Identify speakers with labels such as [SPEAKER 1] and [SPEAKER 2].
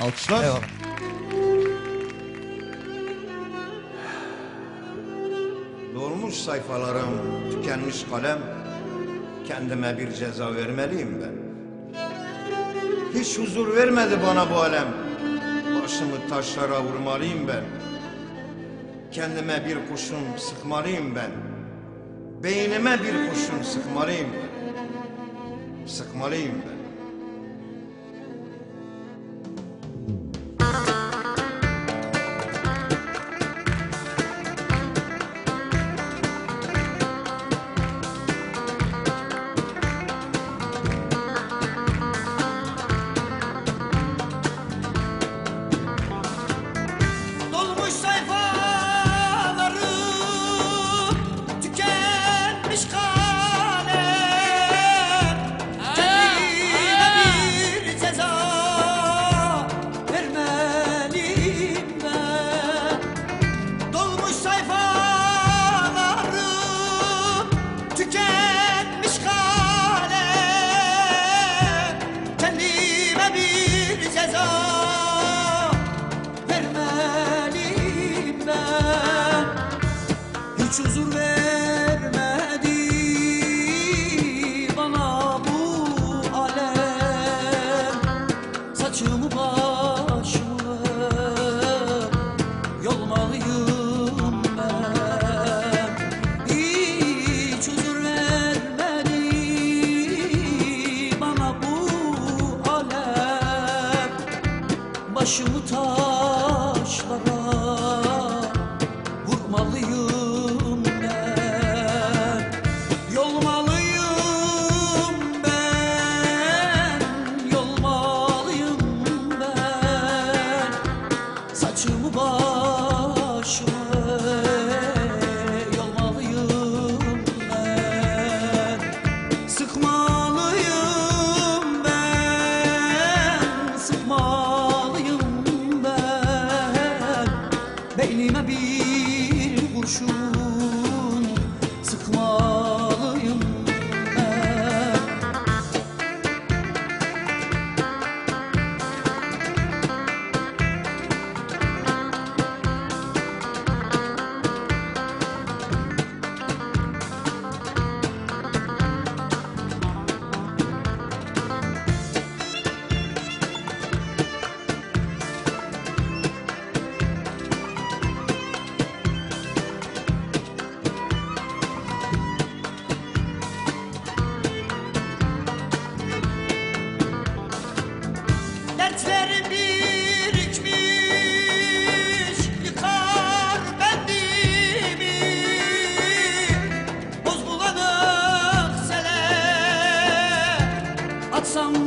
[SPEAKER 1] Alkışlar.
[SPEAKER 2] Eyvallah.
[SPEAKER 3] Dolmuş sayfalarım, tükenmiş kalem. Kendime bir ceza vermeliyim ben. Hiç huzur vermedi bana bu alem. Başımı taşlara vurmalıyım ben. Kendime bir kurşun sıkmalıyım ben. Beynime bir kurşun sıkmalıyım ben. Sıkmalıyım ben.
[SPEAKER 4] Hiç huzur vermedi bana bu alem. Saçımı başımı yolmalıyım ben. Hiç huzur vermedi bana bu alem. Başımı taşlara Beynime bir kurşun some